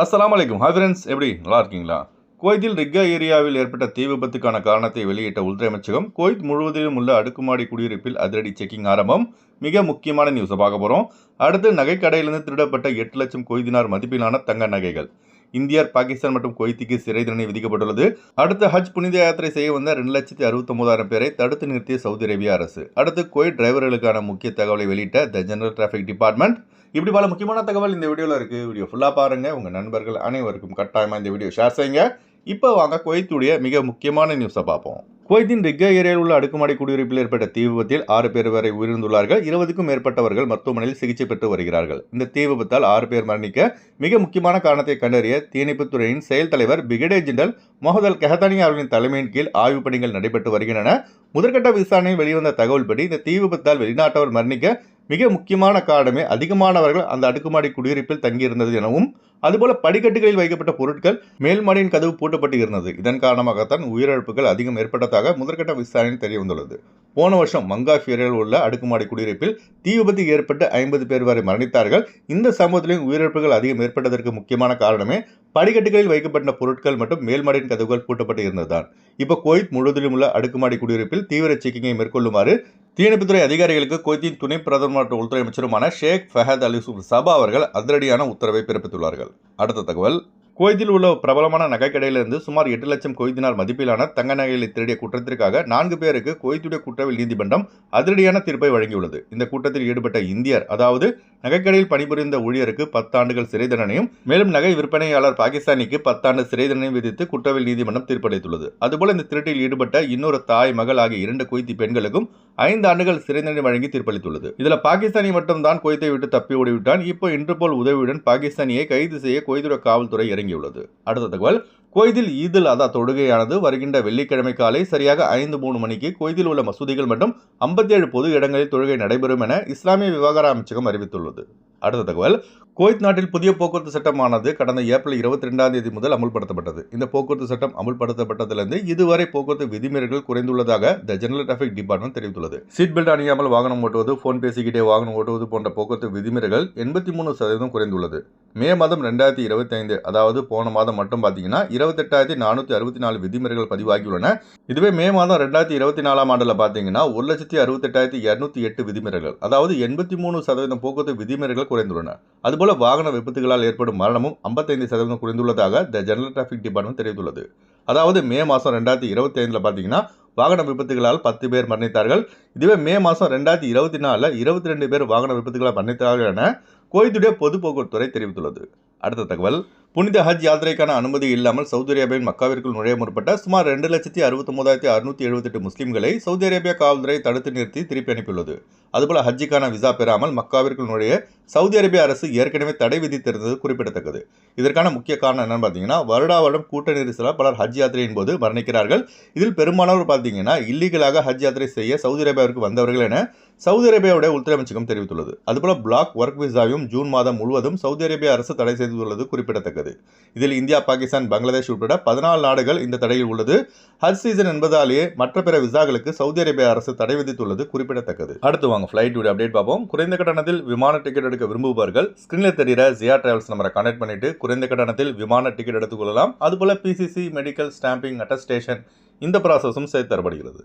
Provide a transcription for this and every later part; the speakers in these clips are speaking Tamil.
அஸ்லாம் அலைக்கும் ஹாய் ஃப்ரெண்ட்ஸ் எப்படி? நல்லா இருக்கீங்களா? குவைத்தில் ரிக்கா ஏரியாவில் ஏற்பட்ட தீ விபத்துக்கான காரணத்தை வெளியிட்ட உள்துறை அமைச்சகம் குவைத் முழுவதிலும் உள்ள அடுக்குமாடி குடியிருப்பில் அதிரடி செக்கிங் ஆரம்பம். மிக முக்கியமான நியூஸை பார்க்க போகிறோம் அடுத்து நகைக்கடையிலிருந்து திருடப்பட்ட எட்டு லட்சம் கொய்தினார் மதிப்பிலான தங்க நகைகள். இந்தியர் பாகிஸ்தான் மற்றும் கொய்த்திக்கு சிறை தண்டனை விதிக்கப்பட்டுள்ளது. அடுத்து ஹஜ் புனித யாத்திரை செய்ய வந்த ரெண்டு லட்சத்தி அறுபத்தொன்பதாயிரம் பேரை தடுத்து நிறுத்திய சவுதி அரேபிய அரசு. அடுத்து குவைத் டிரைவர்களுக்கான முக்கிய தகவலை வெளியிட்ட த ஜெனரல் டிராஃபிக் டிபார்ட்மெண்ட் இப்படி பல முக்கியமான தகவல் இந்த வீடியோவில் இருக்குது வீடியோ ஃபுல்லாக பாருங்கள் உங்கள் நண்பர்கள் அனைவருக்கும் கட்டாயமாக இந்த வீடியோ ஷேர் செய்யுங்க. இப்போ வாங்க குவைத்துடைய மிக முக்கியமான நியூஸை பார்ப்போம். குவைத்தின் ரிக்கா ஏரியாவில் உள்ள அடுக்குமாடி குடியிருப்பில் ஏற்பட்ட தீ விபத்தில் ஆறு பேர் வரை உயிரிழந்துள்ளார்கள். இருபதுக்கும் மேற்பட்டவர்கள் மருத்துவமனையில் சிகிச்சை பெற்று வருகிறார்கள். இந்த தீ விபத்தால் ஆறு பேர் மரணிக்க மிக முக்கியமான காரணத்தை கண்டறிய தீயணைப்புத் துறையின் செயல் தலைவர் பிரிகேடியர் ஜெனரல் மொஹதல் கெஹதானி அவர்களின் தலைமையின் கீழ் ஆய்வுப் பணிகள் நடைபெற்று வருகின்றன. முதற்கட்ட விசாரணையில் வெளிவந்த தகவல்படி இந்த தீ விபத்தால் வெளிநாட்டவர் மரணிக்க மிக முக்கியமான காரணமே அதிகமானவர்கள் அந்த அடுக்குமாடி குடியிருப்பில் தங்கியிருந்தது எனவும் அதுபோல படிக்கட்டுகளில் வைக்கப்பட்ட பொருட்கள் மேல்மாடியின் கதவு பூட்டப்பட்டு இருந்தது. இதன் காரணமாகத்தான் உயிரிழப்புகள் அதிகம் ஏற்பட்டதாக முதற்கட்ட விசாரணை தெரிய வந்துள்ளது போன வருஷம் மங்காஃப் ஏரியாவில் உள்ள அடுக்குமாடி குடியிருப்பில் தீ விபத்து ஏற்பட்டு ஐம்பது பேர் வரை மரணித்தார்கள். இந்த சம்பவத்திலும் உயிரிழப்புகள் அதிகம் ஏற்பட்டதற்கு முக்கியமான காரணமே படிக்கட்டுகளில் வைக்கப்பட்ட பொருட்கள் மற்றும் மேல்மாடியின் கதவுகள் பூட்டப்பட்டு இருந்ததுதான் இப்போ கோயத் முழுவதிலும் உள்ள அடுக்குமாடி குடியிருப்பில் தீவிர செக்கிங்கை மேற்கொள்ளுமாறு தீயணைப்புத்துறை அதிகாரிகளுக்கு கோயத்தின் துணை பிரதமர் மற்றும் உள்துறை அமைச்சருமான ஷேக் ஃபஹத் அலி சபா அவர்கள் அதிரடியான உத்தரவை பிறப்பித்துள்ளார்கள். அடுத்த தகவல் குவைத்தில் உள்ள பிரபலமான நகைக்கடையிலிருந்து சுமார் எட்டு லட்சம் குவைத்தினார் மதிப்பிலான தங்க நகைகளை திருடிய குற்றத்திற்காக நான்கு பேருக்கு குவைத்துடைய குற்றவியல் நீதிமன்றம் அதிரடியான தீர்ப்பை வழங்கியுள்ளது. இந்த கூட்டத்தில் ஈடுபட்ட இந்தியர் அதாவது நகைக்கடையில் பணிபுரிந்த ஊழியருக்கு பத்தாண்டுகள் சிறை தண்டனையும் மேலும் நகை விற்பனையாளர் பாகிஸ்தானிக்கு பத்தாண்டு சிறை தண்டனையும் விதித்து குற்றவியல் நீதிமன்றம் தீர்ப்பளித்துள்ளது. அதுபோல இந்த திருட்டில் ஈடுபட்ட இன்னொரு தாய் மகள் ஆகிய இரண்டு குவைத்தி பெண்களுக்கும் ஐந்து ஆண்டுகள் சிறை தண்டனை வழங்கி தீர்ப்பளித்துள்ளது. இதில் பாகிஸ்தானி மட்டும்தான் குவைத்தை விட்டு தப்பி ஓடிவிட்டான். இப்போ இன்டர்போல் உதவியுடன் பாகிஸ்தானியை கைது செய்ய குவைத்துடைய காவல்துறை இறங்கியுள்ளது அடுத்த தகவல் கொய்தில் ஈதில் அதா தொழுகையானது வருகின்ற வெள்ளிக்கிழமை காலை சரியாக ஐந்து மூணு மணிக்கு கொய்தில் உள்ள மசூதிகள் மற்றும் ஐம்பத்தி ஏழு பொது இடங்களில் தொழுகை நடைபெறும் என இஸ்லாமிய விவகார அமைச்சகம் அறிவித்துள்ளது. அடுத்த தகவல் குவைத் நாட்டில் புதிய போக்குவரத்து சட்டமானது கடந்த ஏப்ரல் இருபத்தி ரெண்டாம் தேதி முதல் அமுல்படுத்தப்பட்டது. இந்த போக்குவரத்து சட்டம் அமுல்படுத்தப்பட்டதிலிருந்து இதுவரை போக்குவரத்து விதிமீறல்கள் குறைந்துள்ளதாக த ஜெனரல் டிராஃபிக் டிபார்ட்மெண்ட் தெரிவித்துள்ளது. சீட் பெல்ட் அணியாமல் வாகனம் ஓட்டுவது போன் பேசிக்கிட்டே வாகனம் ஓட்டுவது போன்ற போக்குவரத்து விதிமீறல்கள் எண்பத்தி மூணு சதவீதம் குறைந்துள்ளது. மே மாதம் ரெண்டாயிரத்தி இருபத்தி ஐந்து அதாவது போன மாதம் மட்டும் பார்த்தீங்கன்னா இருபத்தெட்டாயிரத்தி நானூற்றி அறுபத்தி நாலு விதிமுறைகள் பதிவாகியுள்ளன. இதுவே மே மாதம் ரெண்டாயிரத்தி இருபத்தி நாலாம் ஆண்டில் பார்த்தீங்கன்னா ஒரு லட்சத்தி அறுபத்தெட்டாயிரத்தி இரநூத்தி எட்டு விதிமுறைகள் அதாவது எண்பத்தி மூணு சதவீதம் போக்குவரத்து விதிமுறைகள் குறைந்துள்ளன. அதுபோல் வாகன விபத்துகளால் ஏற்படும் மரணமும் ஐம்பத்தைந்து சதவீதம் குறைந்துள்ளதாக த ஜெனரல் டிராஃபிக் டிபார்ட்மெண்ட் தெரிவித்துள்ளது. அதாவது மே மாதம் ரெண்டாயிரத்தி இருபத்தி ஐந்தில் பார்த்தீங்கன்னா வாகன விபத்துகளால் பத்து பேர் மரணித்தார்கள். இதுவே மே மாதம் ரெண்டாயிரத்தி இருபத்தி நாலில் இருபத்தி ரெண்டு பேர் வாகன விபத்துகளால் மரணித்தார்கள் என கோயத்துடைய பொது போக்குவரத்துறை தெரிவித்துள்ளது. அடுத்த தகவல் புனித ஹஜ் யாத்திரைக்கான அனுமதி இல்லாமல் சவுதி அரேபியாவின் மக்காவிற்குள் நுழைய முற்பட்ட சுமார் ரெண்டு லட்சத்தி அறுபத்தொன்பதாயிரத்தி அறுநூத்தி எழுபத்தெட்டு முஸ்லிம்களை சவுதி அரேபியா காவல்துறை தடுத்து நிறுத்தி திருப்பி அனுப்பியுள்ளது. அதுபோல் ஹஜ்ஜிக்கான விசா பெறாமல் மக்காவிற்குள் நுழைய சவுதி அரேபிய அரசு ஏற்கனவே தடை விதித்திருந்தது குறிப்பிடத்தக்கது. இதற்கான முக்கிய காரணம் என்னன்னு பார்த்தீங்கன்னா வருடா வருடம் கூட்ட நெரிசலால் பலர் ஹஜ் யாத்திரையின் போது மரணிக்கிறார்கள். இதில் பெரும்பாலானோர் பார்த்தீங்கன்னா இல்லீகலாக ஹஜ் யாத்திரை செய்ய சவுதி அரேபியாவிற்கு வந்தவர்கள் என சவுதி அரேபியாவுடைய உள்துறை அமைச்சகம் தெரிவித்துள்ளது. அதுபோல் பிளாக் ஒர்க் விசாவையும் ஜூன் மாதம் முழுவதும் சவுதி அரேபிய அரசு தடை செய்துள்ளது குறிப்பிடத்தக்கது. இதில் இந்தியா பாகிஸ்தான் பங்களாதேஷ் உட்பட பதினாலு நாடுகள் இந்த தடையில் உள்ளது. ஹஜ் சீசன் என்பதாலேயே மற்ற பிற விசாக்களுக்கு சவுதி அரேபிய அரசு தடை விதித்துள்ளது குறிப்பிடத்தக்கது. அடுத்து வாங்க ஃபிளைட் அப்டேட் பார்ப்போம். குறைந்த கட்டணத்தில் விமான டிக்கெட் எடுக்க விரும்புபவர்கள் ஸ்கிரீனில் தெரிகிற ஜியா டிராவல்ஸ் நம்பரை கனெக்ட் பண்ணிட்டு குறைந்த கட்டணத்தில் விமான டிக்கெட் எடுத்துக்கொள்ளலாம் அதுபோல பிசிசி மெடிக்கல் ஸ்டாம்பிங் அட்டஸ்டேஷன் இந்த ப்ராசஸும் சேர்த்து தரப்படுகிறது.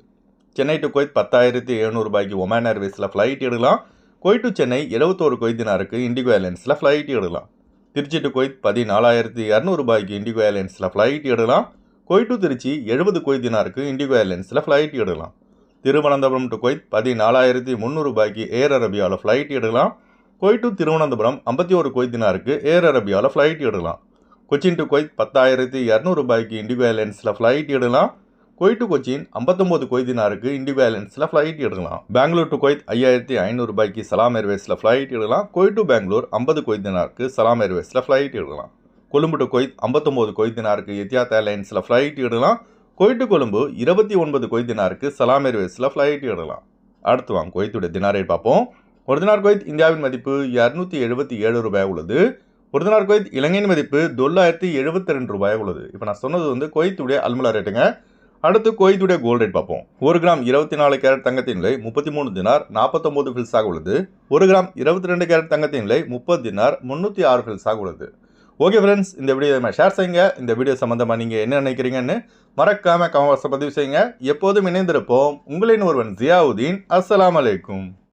சென்னை டு குவைத் பத்தாயிரத்தி எழுநூறு ரூபாய்க்கு ஒமான் ஏர்வேஸில் ஃப்ளைட் எடுக்கலாம். குவைட் டு சென்னை எழுபத்தோரு கொய்தினாருக்கு இண்டிகோ ஏர்லைன்ஸில் ஃப்ளைட் எடுக்கலாம். திருச்சி டு குவைத் பதினாலாயிரத்தி இரநூறு ரூபாய்க்கு இண்டிகோ ஏர்லைன்ஸில் ஃப்ளைட் எடுக்கலாம். குவைட் டு திருச்சி எழுபது கொய்தினாருக்கு இண்டிகோ ஏர்லைன்ஸில் ஃப்ளைட் எடுக்கலாம். திருவனந்தபுரம் டு கொய்த் பதினாலாயிரத்தி முந்நூறு ரூபாய்க்கு ஏர் அரபியாவில் ஃப்ளைட் எடுக்கலாம். குவைட் டு திருவனந்தபுரம் ஐம்பத்தி ஒரு கொய்தினாருக்கு ஏர் அரபியாவில் ஃப்ளைட் எடுக்கலாம். கொச்சின் டு கொய்த் பத்தாயிரத்தி இரநூறு ரூபாய்க்கு இண்டிகோ ஏர்லைன்ஸில் ஃப்ளைட் எடுக்கலாம். குவைட் டு கொச்சின் ஐம்பத்தொம்போது கொய்தினாருக்கு இண்டிகோ ஏர்லைன்ஸில் ஃப்ளைட் எடுக்கலாம். பெங்களூர் டு கொய்த் ஐயாயிரத்தி ஐநூறு ரூபாய்க்கு சலாம் ஏர்வேஸில் ஃப்ளைட் எடுக்கலாம். குவைட் டு பெங்களூர் ஐம்பது கொய்தினாருக்கு சலாம் ஏர்வேஸில் ஃப்ளைட் எடுக்கலாம். கொழும்பு டு கொய்த் ஐம்பத்தொம்போது கொய்தினாருக்கு எத்தியாத் ஏர்லைன்ஸில் ஃப்ளைட் எடுக்கலாம். கொய்ட்டு கொழும்பு இருபத்தி ஒன்பது கொய்தினாருக்கு சலாம் ஏர்வேஸில் ஃப்ளைட் இடலாம் அடுத்து வாங்க கொய்த்துடைய தினார் ரேட் பார்ப்போம். ஒரு தினார் கொய்த் இந்தியாவின் மதிப்பு இரநூத்தி எழுபத்தி ஏழு ரூபாய் உள்ளது. ஒரு தினார் கொய்த் இலங்கையின் மதிப்பு தொள்ளாயிரத்தி எழுபத்தி ரெண்டு ரூபாய் உள்ளது. இப்போ நான் சொன்னது வந்து கொய்த்துடைய அல்முலா ரேட்டுங்க அடுத்து கொய்த்துடைய கோல்டு ரேட் பார்ப்போம். ஒரு கிராம் இருபத்தி நாலு கேரட் தங்கத்தின் நிலை முப்பத்தி மூணு தினார் நாற்பத்தொம்பது ஃபில்ஸாக உள்ளது. ஒரு கிராம் இருபத்தி ரெண்டு கேரட் தங்கத்தின் நிலை முப்பது தினார் முந்நூற்றி ஆறு ஃபில்ஸாக உள்ளது. ஓகே ஃப்ரெண்ட்ஸ் இந்த வீடியோ ஷேர் செய்யுங்க. இந்த வீடியோ சம்மந்தமாக நீங்கள் என்ன நினைக்கிறீங்கன்னு மறக்காமல் கமெண்ட்ஸை பதிவு செய்யுங்க. எப்போதும் இணைந்திருப்போம். உங்களின் ஒருவன் ஜியாவுதீன். அஸ்லாம் அலைக்கும்.